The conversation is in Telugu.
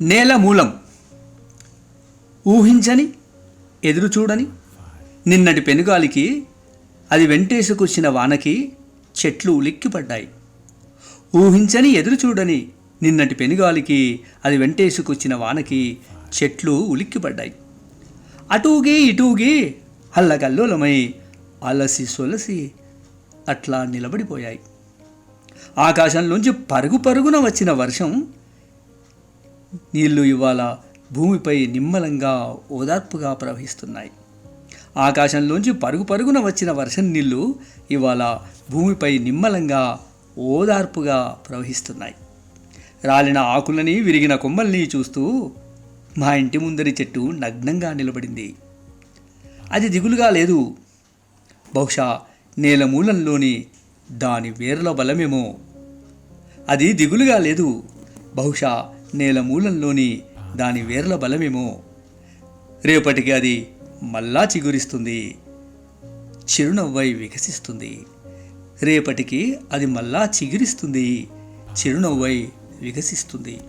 నేల మూలం. ఊహించని ఎదురు చూడని నిన్నటి పెనుగాలికి అది వెంటేసుకొచ్చిన వానకి చెట్లు ఉలిక్కిపడ్డాయి. ఊహించని ఎదురు చూడని నిన్నటి పెనుగాలికి అది వెంటేసుకొచ్చిన వానకి చెట్లు ఉలిక్కిపడ్డాయి. అటూగి ఇటూగి అల్లగల్లోలమై అలసి సొలసి అట్లా నిలబడిపోయాయి. ఆకాశంలోంచి పరుగు పరుగున వచ్చిన వర్షం నీళ్ళు ఇవాళ భూమిపై నిమ్మలంగా ఓదార్పుగా ప్రవహిస్తున్నాయి. ఆకాశంలోంచి పరుగు పరుగున వచ్చిన వర్షం నీళ్ళు ఇవాళ భూమిపై నిమ్మలంగా ఓదార్పుగా ప్రవహిస్తున్నాయి. రాలిన ఆకులని విరిగిన కొమ్మల్ని చూస్తూ మా ఇంటి ముందరి చెట్టు నగ్నంగా నిలబడింది. అది దిగులుగా లేదు. బహుశా నేల మూలంలోని దాని వేర్ల బలమేమో. అది దిగులుగా లేదు. బహుశా నేల మూలంలోని దాని వేర్ల బలమేమో. రేపటికి అది మళ్ళా చిగురిస్తుంది. చిరునవ్వై వికసిస్తుంది. రేపటికి అది మళ్ళా చిగురిస్తుంది. చిరునవ్వై వికసిస్తుంది.